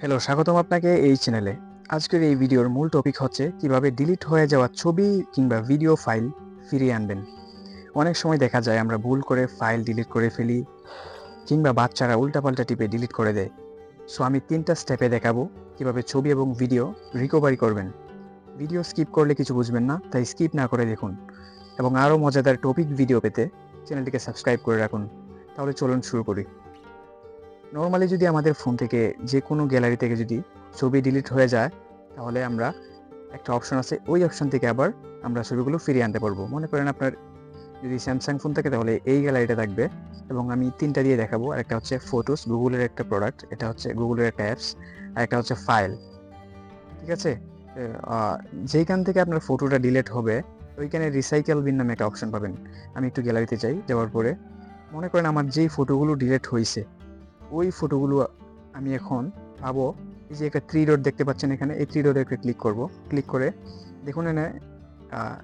Hello স্বাগতম আপনাকে এই চ্যানেলে আজকের এই ভিডিওর মূল টপিক হচ্ছে কীভাবে ডিলিট হয়ে যাওয়া ছবি কিংবা ভিডিও ফাইল ফিরিয়ে আনবেন। অনেক সময় দেখা যায় আমরা ভুল করে ফাইল ডিলিট করে ফেলি কিংবা বাচ্চারা উল্টাপাল্টা টিপে ডিলিট করে দেয়। সো আমি তিনটা স্টেপে দেখাবো কীভাবে ছবি এবং ভিডিও রিকভারি করবেন। ভিডিও স্কিপ করলে কিছু বুঝবেন না, তাই স্কিপ না করে দেখুন। এবং আরও মজাদার টপিক ভিডিও পেতে চ্যানেলটিকে সাবস্ক্রাইব করে রাখুন। তাহলে চলুন শুরু করি। নর্মালি যদি আমাদের ফোন থেকে যে কোনো গ্যালারি থেকে যদি ছবি ডিলিট হয়ে যায়, তাহলে আমরা একটা অপশন আছে, ওই অপশন থেকে আবার আমরা ছবিগুলো ফিরিয়ে আনতে পারব। মনে করেন আপনার যদি স্যামসাং ফোন থাকে, তাহলে এই গ্যালারিটা থাকবে এবং আমি তিনটা দিয়ে দেখাবো। একটা হচ্ছে ফটোস গুগলের একটা প্রোডাক্ট এটা হচ্ছে গুগলের একটা অ্যাপস আর একটা হচ্ছে ফাইল ঠিক আছে? যেইখান থেকে আপনার ফটোটা ডিলেট হবে, ওইখানে রিসাইকেল বিন নামে একটা অপশন পাবেন। আমি একটু গ্যালারিতে যাই, যাওয়ার পরে। মনে করেন আমার যেই ফটোগুলো ডিলেট হয়েছে ওই ফটোগুলো আমি এখন পাবো। এই যে একটা থ্রি ডট দেখতে পাচ্ছেন এখানে, এই থ্রি ডটে একটা ক্লিক করব। ক্লিক করে দেখুন এখানে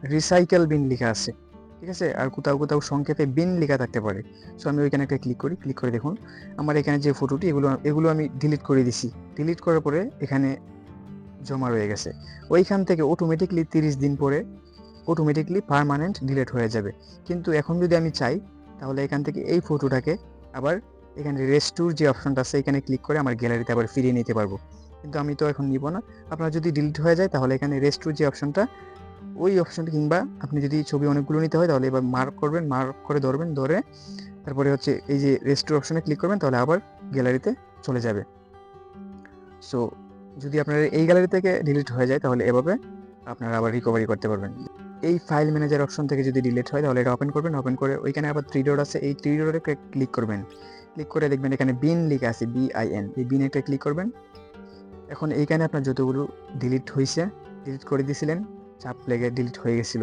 রিসাইকেল বিন লেখা আছে। ঠিক আছে? আর কোথাও কোথাও সংক্ষেপে বিন লেখা থাকতে পারে। সো আমি ওইখানে একটা ক্লিক করি। ক্লিক করে দেখুন, আমার এখানে যে ফটোটি এগুলো এগুলো আমি ডিলিট করে দিছি। ডিলিট করার পরে এখানে জমা রয়ে গেছে। ওইখান থেকে অটোমেটিকলি তিরিশ দিন পরে অটোমেটিকলি পারমানেন্ট ডিলিট হয়ে যাবে। কিন্তু এখন যদি আমি চাই, তাহলে এখান থেকে এই ফটোটাকে আবার এখানে রেস্টুর যে অপশনটা আছে, এখানে ক্লিক করে আমার গ্যালারিতে আবার ফিরিয়ে নিতে পারব। কিন্তু আমি তো এখন নিব না। আপনার যদি ডিলিট হয়ে যায়, তাহলে এখানে রেস্টুর যে অপশনটা, ওই অপশনটা কিংবা আপনি যদি ছবি অনেকগুলো নিতে হয়, তাহলে এবার মার্ক করবেন মার্ক করে ধরবেন, ধরে তারপরে হচ্ছে এই যে রেস্টুর অপশনে ক্লিক করবেন, তাহলে আবার গ্যালারিতে চলে যাবে। সো যদি আপনার এই গ্যালারি থেকে ডিলিট হয়ে যায়, তাহলে এভাবে আপনারা আবার রিকভারি করতে পারবেন। এই ফাইল ম্যানেজার অপশন থেকে যদি ডিলিট হয়, তাহলে এটা ওপেন করবেন। ওপেন করে ওইখানে আবার থ্রি ডট আছে। এই থ্রি ডটে ক্লিক করবেন। ক্লিক করে দেখবেন এখানে বিন লেখা আছে বি আই এন এই বিন একটা ক্লিক করবেন। এখন এইখানে আপনার যতগুলো ডিলিট হয়েছে ডিলিট করে দিয়েছিলেন চাপ লেগে ডিলিট হয়ে গেছিল।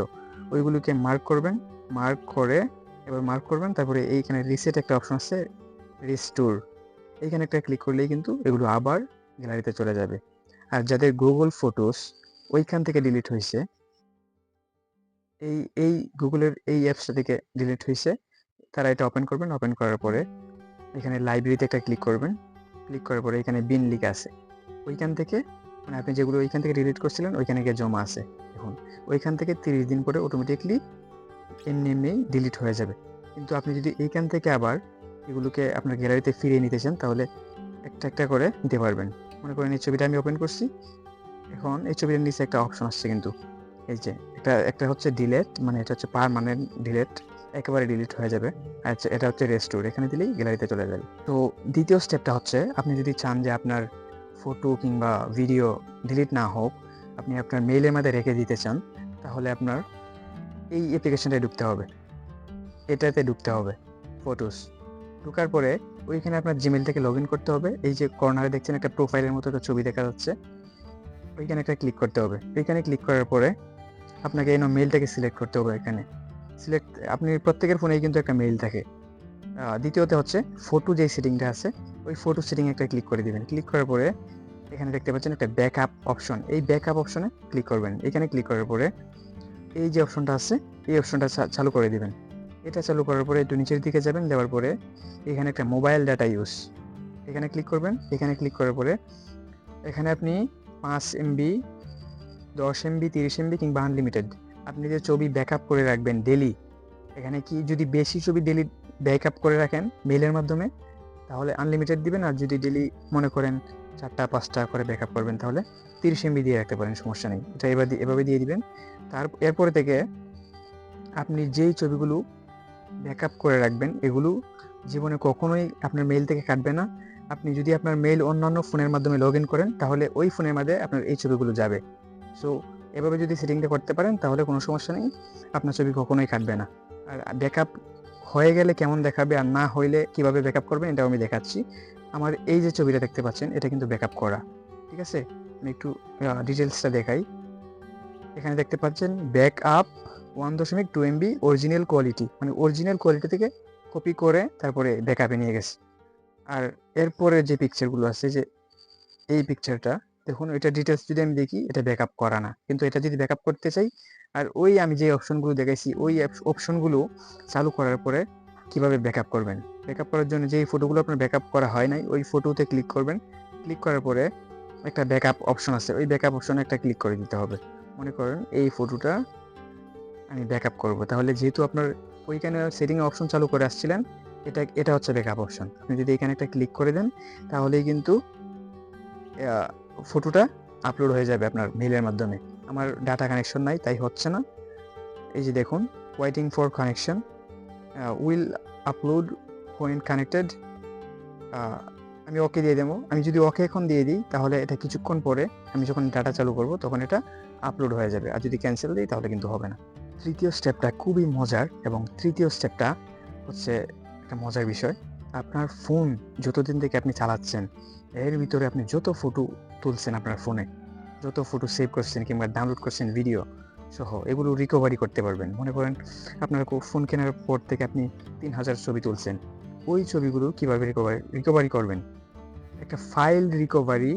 ওইগুলোকে মার্ক করবেন। মার্ক করে এবার মার্ক করবেন। তারপরে এইখানে রিসেট একটা অপশন আছে রিস্টোর এইখানে একটা ক্লিক করলেই কিন্তু এগুলো আবার গ্যালারিতে চলে যাবে। আর যাদের গুগল ফটোস ওইখান থেকে ডিলিট হয়েছে এই এই গুগলের এই অ্যাপসটা থেকে ডিলিট হয়েছে তারা এটা ওপেন করবেন ওপেন করার পরে এখানে লাইব্রেরিতে একটা ক্লিক করবেন ক্লিক করার পরে এখানে বিন লিখ আছে। ওইখান থেকে মানে আপনি যেগুলো ওইখান থেকে ডিলিট করছিলেন, ওইখানে গিয়ে জমা আছে। এখন ওইখান থেকে তিরিশ দিন পরে অটোমেটিকলি এমনি এমনি ডিলিট হয়ে যাবে। কিন্তু আপনি যদি এইখান থেকে আবার এগুলোকে আপনার গ্যালারিতে ফিরিয়ে নিতে চান, তাহলে একটা একটা করে নিতে পারবেন। মনে করেন এই ছবিটা আমি ওপেন করছি, এখন এই ছবিটার নিচে একটা অপশন আসছে কিন্তু। এই যে একটা একটা হচ্ছে ডিলেট মানে এটা হচ্ছে পারমানেন্ট ডিলেট একেবারে ডিলিট হয়ে যাবে। আচ্ছা এটা হচ্ছে রেস্টোর এখানে দিলেই গ্যালারিতে চলে যাবে। তো দ্বিতীয় স্টেপটা হচ্ছে, আপনি যদি চান যে আপনার ফটো কিংবা ভিডিও ডিলিট না হোক, আপনি আপনার মেইলের মধ্যে রেখে দিতে চান, তাহলে আপনার এই অ্যাপ্লিকেশনটায় ঢুকতে হবে। এটাতে ঢুকতে হবে ফটোস ঢুকার পরে ওইখানে আপনার জিমেল থেকে লগ ইন করতে হবে। এই যে কর্নারে দেখছেন একটা প্রোফাইলের মতো একটা ছবি দেখা যাচ্ছে। ওইখানে একটা ক্লিক করতে হবে। ওইখানে ক্লিক করার পরে আপনাকে এই মেইলটাকে সিলেক্ট করতে হবে এখানে। সিলেক্ট আপনি প্রত্যেকের ফোনেই কিন্তু একটা মেইল থাকে। দ্বিতীয়তে হচ্ছে ফটো যে সেটিংটা আছে, ওই ফটো সেটিং একটা ক্লিক করে দিবেন। ক্লিক করার পরে এখানে দেখতে পাচ্ছেন একটা ব্যাকআপ অপশন এই ব্যাকআপ অপশনে ক্লিক করবেন। এখানে ক্লিক করার পরে এই যে অপশনটা আছে, এই অপশনটা চালু করে দিবেন। এটা চালু করার পরে একটু নিচের দিকে যাবেন যাওয়ার পরে এখানে একটা মোবাইল ডাটা ইউজ এখানে ক্লিক করবেন। এখানে ক্লিক করার পরে এখানে আপনি পাঁচ এমবি দশ এমবি তিরিশ এমবি কিংবা আনলিমিটেড আপনি যে ছবি ব্যাকআপ করে রাখবেন ডেলি এখানে কি যদি বেশি ছবি ডেলি ব্যাকআপ করে রাখেন মেইলের মাধ্যমে, তাহলে আনলিমিটেড দিবেন আর যদি ডেলি মনে করেন চারটা, পাঁচটা করে ব্যাকআপ করবেন, তাহলে তিরিশ এমবি দিয়ে রাখতে পারেন, সমস্যা নেই। এটা এবার এভাবে দিয়ে দিবেন। তার এরপরে থেকে আপনি যেই ছবিগুলো ব্যাকআপ করে রাখবেন, এগুলো জীবনে কখনোই আপনার মেইল থেকে কাটবে না। আপনি যদি আপনার মেইল অন্যান্য ফোনের মাধ্যমে লগ ইন করেন, তাহলে ওই ফোনের মধ্যে আপনার এই ছবিগুলো যাবে। সো এভাবে যদি সেটিংটা করতে পারেন, তাহলে কোনো সমস্যা নেই। আপনার ছবি কখনোই কাটবে না। আর ব্যাকআপ হয়ে গেলে কেমন দেখাবে আর না হইলে কীভাবে ব্যাকআপ করবেন, এটাও আমি দেখাচ্ছি। আমার এই যে ছবিটা দেখতে পাচ্ছেন, এটা কিন্তু ব্যাকআপ করা। ঠিক আছে? আমি একটু ডিটেলসটা দেখাই। এখানে দেখতে পাচ্ছেন ব্যাক আপ ওয়ান দশমিক টু এমবি অরিজিনাল কোয়ালিটি মানে অরিজিনাল কোয়ালিটি থেকে কপি করে তারপরে ব্যাকআপে নিয়ে গেছে। আর এরপরে যে পিকচারগুলো আছে, যে এই পিকচারটা দেখুন, এটা ডিটেলস যদি আমি দেখি, এটা ব্যাকআপ করা না। কিন্তু এটা যদি ব্যাকআপ করতে চাই, আর ওই আমি যে অপশনগুলো দেখাইছি, ওই অপশনগুলো চালু করার পরে কীভাবে ব্যাকআপ করবেন? ব্যাকআপ করার জন্য যেই ফটোগুলো আপনার ব্যাকআপ করা হয় নাই, ওই ফটোতে ক্লিক করবেন। ক্লিক করার পরে একটা ব্যাকআপ অপশন আছে, ওই ব্যাকআপ অপশনে একটা ক্লিক করে দিতে হবে। মনে করেন এই ফটোটা আমি ব্যাকআপ করব। তাহলে যেহেতু আপনার ওইখানে সেটিং অপশন চালু করে আসছিলেন, এটা এটা হচ্ছে ব্যাকআপ অপশন আপনি যদি এখানে একটা ক্লিক করে দেন, তাহলেই কিন্তু ফটোটা আপলোড হয়ে যাবে আপনার মেইলের মাধ্যমে। আমার ডাটা কানেকশন নাই, তাই হচ্ছে না। এই যে দেখুন waiting for connection will upload when connected আমি ওকে দিয়ে দেবো। আমি যদি ওকে এখন দিয়ে দিই, তাহলে এটা কিছুক্ষণ পরে আমি যখন ডাটা চালু করব, তখন এটা আপলোড হয়ে যাবে। আর যদি ক্যান্সেল দিই, তাহলে কিন্তু হবে না। তৃতীয় স্টেপটা খুবই মজার এবং তৃতীয় স্টেপটা হচ্ছে একটা মজার বিষয়। আপনার ফোন যতদিন থেকে আপনি চালাচ্ছেন, এর ভিতরে আপনি যত ফটো তুলছেন আপনার ফোনে যত ফটো সেভ করছেন কিংবা ডাউনলোড করছেন ভিডিও সহ, এগুলো রিকভারি করতে পারবেন। মনে করেন আপনার ফোন কেনার পর থেকে আপনি তিন হাজার ছবি তুলছেন। ওই ছবিগুলো কীভাবে রিকভারি রিকভারি করবেন? একটা ফাইল রিকভারি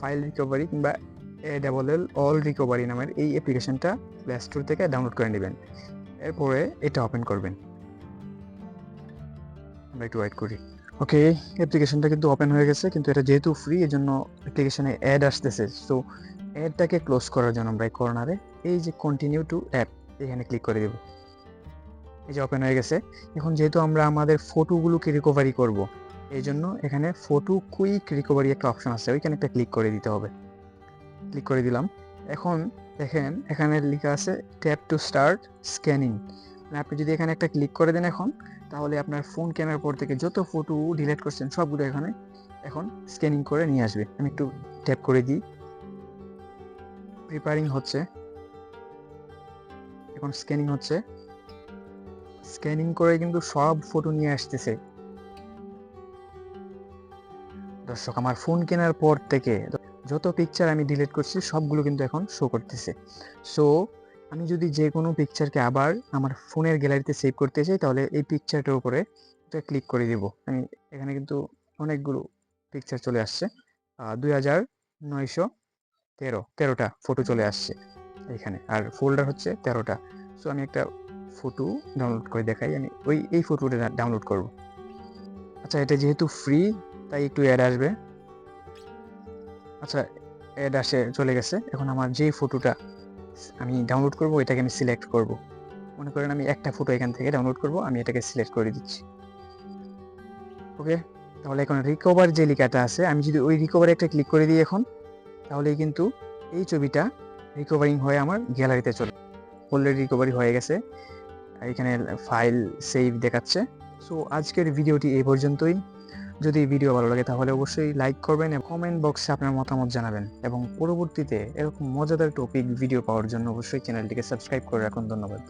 ফাইল রিকভারি কিংবা A double L all recovery নামের এই অ্যাপ্লিকেশনটা প্লে স্টোর থেকে ডাউনলোড করে নেবেন। এরপরে এটা ওপেন করবেন। আমরা একটু ওয়েট করি। ওকে অ্যাপ্লিকেশনটা কিন্তু ওপেন হয়ে গেছে, কিন্তু এটা যেহেতু ফ্রি এই জন্য অ্যাপ্লিকেশনে অ্যাড আসতেছে। সো অ্যাডটাকে ক্লোজ করার জন্য আমরা এই কর্নারে এই যে কন্টিনিউ টু অ্যাপ এখানে ক্লিক করে দেব। এই যে ওপেন হয়ে গেছে। এখন যেহেতু আমরা আমাদের ফটোগুলোকে রিকভারি করব এই জন্য এখানে ফটো কুইক রিকভারি একটা অপশন আছে, ওইখানে একটা ক্লিক করে দিতে হবে। ক্লিক করে দিলাম। এখন দেখেন, এখানে লেখা আছে ট্যাপ টু স্টার্ট স্ক্যানিং আপনি যদি এখানে একটা ক্লিক করে দেন এখন, তাহলে আপনার ফোন কেনার পর থেকে যত ফটো ডিলিট করছেন সবগুলো এখানে এখন স্ক্যানিং করে নিয়ে আসবে। আমি একটু ট্যাপ করে দিই। প্রিপারিং হচ্ছে। এখন স্ক্যানিং হচ্ছে। স্ক্যানিং করে কিন্তু সব ফটো নিয়ে আসতেছে। দর্শক, আমার ফোন কেনার পর থেকে যত পিকচার আমি ডিলিট করছি, সবগুলো কিন্তু এখন শো করতেছে। সো আমি যদি যে কোনো পিকচারকে আবার আমার ফোনের গ্যালারিতে সেভ করতে চাই তাহলে এই পিকচারটার উপরে ক্লিক করে দিব। আমি এখানে কিন্তু অনেকগুলো পিকচার চলে আসছে। দুই হাজার নয়শো তেরো তেরোটা ফটো চলে আসছে এখানে। আর ফোল্ডার হচ্ছে তেরোটা। সো আমি একটা ফটো ডাউনলোড করে দেখাই। আমি ওই এই ফটোটা ডাউনলোড করব। আচ্ছা এটা যেহেতু ফ্রি তাই একটু অ্যাড আসবে। আচ্ছা অ্যাড আসে চলে গেছে। এখন আমার যেই ফটোটা আমি ডাউনলোড করব, এটাকে আমি সিলেক্ট করব। মনে করেন আমি একটা ফটো এখান থেকে ডাউনলোড করব, আমি এটাকে সিলেক্ট করে দিচ্ছি। ওকে তাহলে এখন রিকভার যে লেখাটা আছে, আমি যদি ওই রিকভার একটা ক্লিক করে দিই এখন তাহলে কিন্তু এই ছবিটা রিকভারিং হয়ে আমার গ্যালারিতে চলে অলরেডি রিকভারি হয়ে গেছে। এখানে ফাইল সেভ দেখাচ্ছে। সো আজকের ভিডিওটি এই পর্যন্তই। যদি ভিডিও ভালো লাগে তাহলে অবশ্যই লাইক করবেন এবং কমেন্ট বক্সে আপনার মতামত জানাবেন। এবং পরবর্তীতে এরকম মজাদার টপিক ভিডিও পাওয়ার জন্য অবশ্যই চ্যানেলটিকে সাবস্ক্রাইব করে রাখুন। ধন্যবাদ।